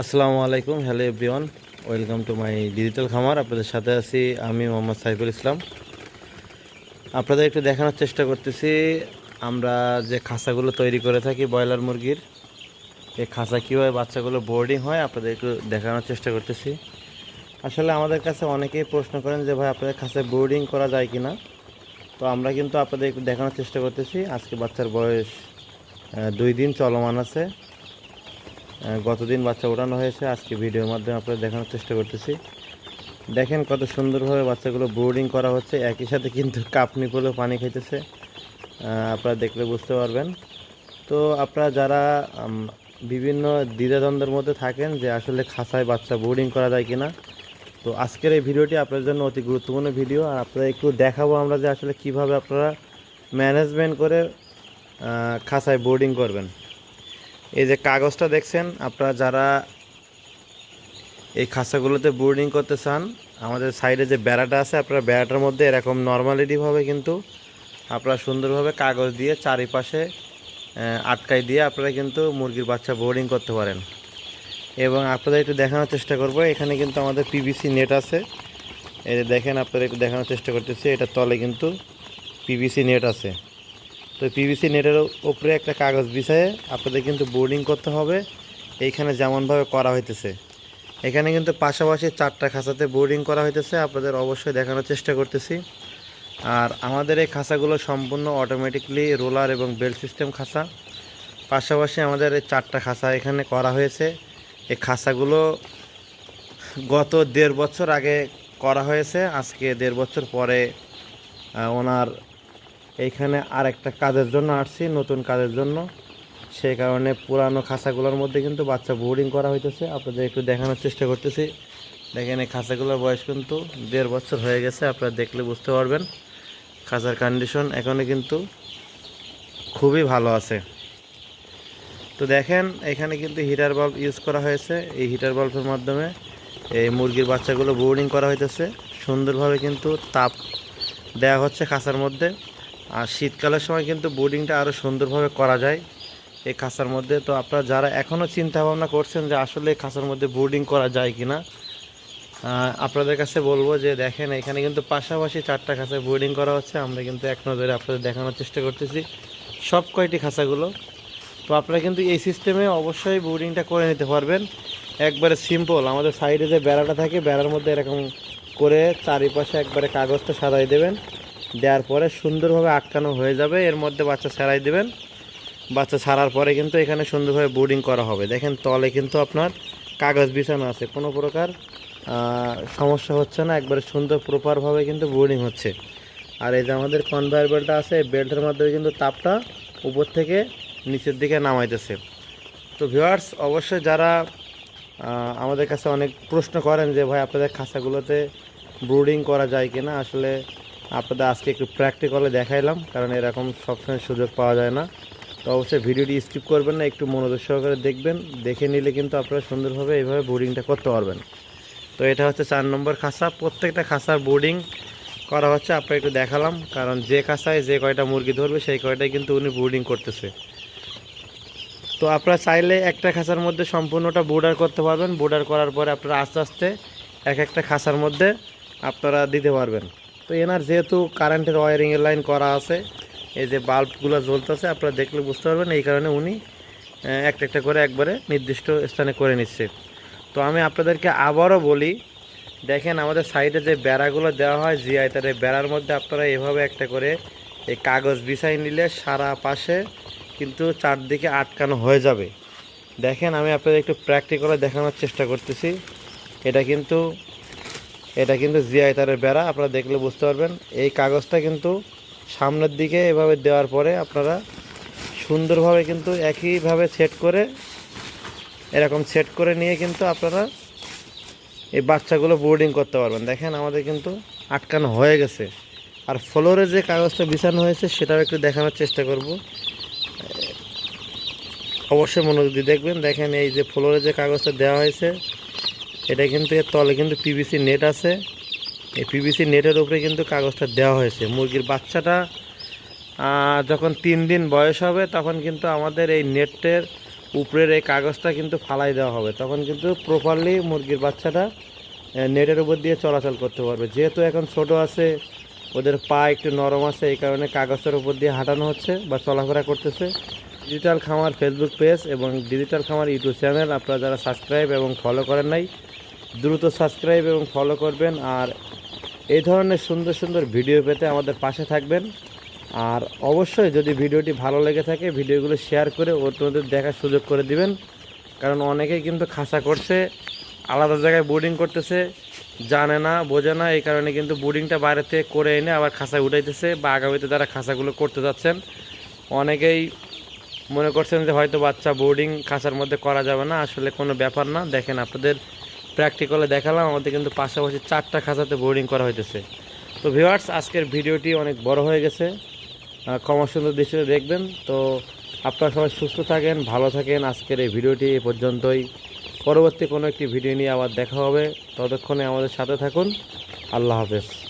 আসসালামু আলাইকুম, hello everyone. Welcome to my digital খামার। আপনাদের সাথে আছি আমি মোহাম্মদ সাইফুল ইসলাম। আপনাদের একটু দেখানোর চেষ্টা করতেছি, আমরা যে খাঁচাগুলো তৈরি করে থাকি ব্রয়লার মুরগির, এই খাঁচা কীভাবে বাচ্চাগুলো বোর্ডিং হয়, আপনাদের একটু দেখানোর চেষ্টা করতেছি। আসলে আমাদের কাছে অনেকেই প্রশ্ন করেন যে, ভাই, আপনাদের খাঁচায় বোর্ডিং করা যায় কি না তো আমরা কিন্তু আপনাদের একটু দেখানোর চেষ্টা করতেছি। আজকে বাচ্চার বয়স দুই দিন চলমান আছে। গতদিন বাচ্চা ওঠানো হয়েছে। আজকে ভিডিওর মাধ্যমে আপনাদের দেখানোর চেষ্টা করতেছি। দেখেন কত সুন্দরভাবে বাচ্চাগুলো বোর্ডিং করা হচ্ছে। একই সাথে কিন্তু কাপনি পড়লেও পানি খেতেছে আপনারা দেখলে বুঝতে পারবেন। তো আপনারা যারা বিভিন্ন দ্বিধাদ্বন্দ্বের মধ্যে থাকেন যে আসলে খাসায় বাচ্চা বোর্ডিং করা যায় কিনা, তো আজকের এই ভিডিওটি আপনাদের জন্য অতি গুরুত্বপূর্ণ ভিডিও। আর আপনারা একটু দেখাবো আমরা যে আসলে কীভাবে আপনারা ম্যানেজমেন্ট করে খাসায় বোর্ডিং করবেন। এই যে কাগজটা দেখছেন, আপনারা যারা এই খাঁচাগুলোতে বোর্ডিং করতে চান, আমাদের সাইডে যে বেড়াটা আছে, আপনারা বেড়াটার মধ্যে এরকম নর্মালিটিভাবে কিন্তু আপনারা সুন্দরভাবে কাগজ দিয়ে চারিপাশে আটকাই দিয়ে আপনারা কিন্তু মুরগির বাচ্চা বোর্ডিং করতে পারেন। এবং আপনাদের একটু দেখানোর চেষ্টা করব, এখানে কিন্তু আমাদের পিভিসি নেট আছে। এই দেখেন আপনারা একটু দেখানোর চেষ্টা করতেছি, এটা তলে কিন্তু পিভিসি নেট আছে। তো পিভিসি নেটের ওপরে একটা কাগজ বিছায়ে আপনাদের কিন্তু বোর্ডিং করতে হবে। এইখানে যেমনভাবে করা হইতেছে। এখানে কিন্তু পাশাপাশি চারটা খাঁচাতে বোর্ডিং করা হইতেছে। আপনাদের অবশ্যই দেখানোর চেষ্টা করতেছি। আর আমাদের এই খাঁচাগুলো সম্পূর্ণ অটোমেটিকলি রোলার এবং বেল্ট সিস্টেম খাঁচা। পাশাপাশি আমাদের এই চারটা খাঁচা এখানে করা হয়েছে। এই খাঁচাগুলো গত দেড় বছর আগে করা হয়েছে। আজকে দেড় বছর পরে ওনার এইখানে আর একটা কাজের জন্য আসছি, নতুন কাজের জন্য। সেই কারণে পুরানো খাঁচাগুলোর মধ্যে কিন্তু বাচ্চা বোর্ডিং করা হইতেছে। আপনাদের একটু দেখানোর চেষ্টা করতেছি। দেখেন এই খাঁচাগুলোর বয়স কিন্তু দেড় বছর হয়ে গেছে, আপনারা দেখলে বুঝতে পারবেন। খাঁচার কন্ডিশন এখনও কিন্তু খুবই ভালো আছে। তো দেখেন, এখানে কিন্তু হিটার বাল্ব ইউজ করা হয়েছে। এই হিটার বাল্বের মাধ্যমে এই মুরগির বাচ্চাগুলো বোর্ডিং করা হইতেছে। সুন্দরভাবে কিন্তু তাপ দেওয়া হচ্ছে খাঁচার মধ্যে। আর শীতকালের সময় কিন্তু বোর্ডিংটা আরও সুন্দরভাবে করা যায় এই খাঁচার মধ্যে। তো আপনারা যারা এখনও চিন্তা ভাবনা করছেন যে আসলে এই খাঁচার মধ্যে বোর্ডিং করা যায় কি না আপনাদের কাছে বলব যে দেখেন, এখানে কিন্তু পাশাপাশি চারটা খাঁচায় বোর্ডিং করা হচ্ছে। আমরা কিন্তু এক নজরে আপনাদের দেখানোর চেষ্টা করতেছি সব কয়টি খাঁচাগুলো। তো আপনারা কিন্তু এই সিস্টেমে অবশ্যই বোর্ডিংটা করে নিতে পারবেন। একবারে সিম্পল আমাদের সাইডে যে বেড়াটা থাকে, বেড়ার মধ্যে এরকম করে চারিপাশে একবারে কাগজটা সাজাই দেবেন। দেওয়ার পরে সুন্দরভাবে আটকানো হয়ে যাবে। এর মধ্যে বাচ্চা ছাড়াই দেবেন। বাচ্চা ছাড়ার পরে কিন্তু এখানে সুন্দরভাবে বোর্ডিং করা হবে। দেখেন তলে কিন্তু আপনার কাগজ বিছানো আছে। কোনো প্রকার সমস্যা হচ্ছে না। একবারে সুন্দর প্রপারভাবে কিন্তু বোর্ডিং হচ্ছে। আর এই যে আমাদের কনভায়ার বেল্টটা আছে বেল্টের মাধ্যমে কিন্তু তাপটা উপর থেকে নিচের দিকে নামাইতেছে। তো ভিউয়ার্স অবশ্যই যারা আমাদের কাছে অনেক প্রশ্ন করেন যে, ভাই, আপনাদের খাঁচাগুলোতে ব্রুডিং করা যায় কিনা? আসলে আপনাদের আজকে একটু প্র্যাকটিক্যালে দেখাইলাম, কারণ এরকম সবসময় সুযোগ পাওয়া যায় না। তো অবশ্যই ভিডিওটি স্কিপ করবেন না, একটু মনোযোগ সহকারে দেখবেন, দেখে নিলে কিন্তু আপনারা সুন্দরভাবে এইভাবে বোর্ডিংটা করতে পারবেন। তো এটা হচ্ছে চার নম্বর খাঁচা প্রত্যেকটা খাঁচার বোর্ডিং করা হচ্ছে আপনার একটু দেখালাম, কারণ যে খাঁচায় যে কয়টা মুরগি ধরবে, সেই কয়টাই কিন্তু উনি বোর্ডিং করতেছে। তো আপনারা চাইলে একটা খাঁচার মধ্যে সম্পূর্ণটা বোর্ডার করতে পারবেন বোর্ডার করার পরে আপনারা আস্তে আস্তে এক একটা খাঁচার মধ্যে আপনারা দিতে পারবেন। তো এনার যেহেতু কারেন্টের ওয়ারিংয়ের লাইন করা আছে, এই যে বাল্বগুলো জ্বলতেছে, আপনারা দেখলে বুঝতে পারবেন, এই কারণে উনি একটা একটা করে একবারে নির্দিষ্ট স্থানে করে নিচ্ছে। তো আমি আপনাদেরকে আবারও বলি, দেখেন আমাদের সাইডে যে বেড়াগুলো দেওয়া হয় জিআই তার এই বেড়ার মধ্যে আপনারা এভাবে একটা করে এই কাগজ বিছাই নিলে সারা পাশে কিন্তু চারদিকে আটকানো হয়ে যাবে। দেখেন আমি আপনাদের একটু প্র্যাকটিক্যালে দেখানোর চেষ্টা করতেছি। এটা কিন্তু এটা কিন্তু জিআই তারের বেড়া, আপনারা দেখলে বুঝতে পারবেন। এই কাগজটা কিন্তু সামনের দিকে এভাবে দেওয়ার পরে আপনারা সুন্দরভাবে কিন্তু একইভাবে সেট করে, এরকম সেট করে নিয়ে কিন্তু আপনারা এই বাচ্চাগুলো বোর্ডিং করতে পারবেন। দেখেন আমাদের কিন্তু আটকানো হয়ে গেছে। আর ফ্লোরে যে কাগজটা বিছানো হয়েছে, সেটাও একটু দেখানোর চেষ্টা করব। অবশ্যই মনোযোগ দিয়ে দেখবেন। দেখেন এই যে ফ্লোরে যে কাগজটা দেওয়া হয়েছে এটা কিন্তু এর তলে কিন্তু পিভিসি নেট আছে। এই পিভিসি নেটের উপরে কিন্তু কাগজটা দেওয়া হয়েছে। মুরগির বাচ্চাটা যখন তিন দিন বয়স হবে, তখন কিন্তু আমাদের এই নেটের উপরের এই কাগজটা কিন্তু ফালাই দেওয়া হবে। তখন কিন্তু প্রপারলি মুরগির বাচ্চাটা নেটের উপর দিয়ে চলাচল করতে পারবে। যেহেতু এখন ছোট আছে, ওদের পা একটু নরম আছে, এই কারণে কাগজের উপর দিয়ে হাঁটানো হচ্ছে বা চলাফেরা করতেছে। ডিজিটাল খামার ফেসবুক পেজ এবং ডিজিটাল খামার ইউটিউব চ্যানেল আপনারা যারা সাবস্ক্রাইব এবং ফলো করেন নাই, দ্রুত সাবস্ক্রাইব এবং ফলো করবেন আর এই ধরনের সুন্দর সুন্দর ভিডিও পেতে আমাদের পাশে থাকবেন। আর অবশ্যই যদি ভিডিওটি ভালো লেগে থাকে ভিডিওগুলো শেয়ার করে অন্যদের দেখার সুযোগ করে দিবেন। কারণ অনেকেই কিন্তু খাসা করছে, আলাদা জায়গায় বোর্ডিং করতেছে, জানে না, বোঝে না, এই কারণে কিন্তু বোর্ডিংটা বাইরে থেকে করে এনে আবার খাসা উঠাইতেছে বা আগামীতে যারা খাসাগুলো করতে যাচ্ছেন, অনেকেই মনে করছেন যে হয়তো বাচ্চা বোর্ডিং খাঁচার মধ্যে করা যাবে না, আসলে কোনো ব্যাপার না। দেখেন, আপনাদের প্র্যাকটিক্যালে দেখালাম, আমাদের কিন্তু পাশাপাশি চারটা খাঁচাতে বোর্ডিং করা হইতেছে। তো ভিউয়ার্স আজকের ভিডিওটি অনেক বড় হয়ে গেছে। ক্ষমা সুন্দর দৃষ্টিতে দেখবেন। তো আপনারা সবাই সুস্থ থাকেন, ভালো থাকেন। আজকের এই ভিডিওটি এ পর্যন্তই। পরবর্তী কোনো একটি ভিডিও নিয়ে আবার দেখা হবে। ততক্ষণে আমাদের সাথে থাকুন। আল্লাহ হাফেজ।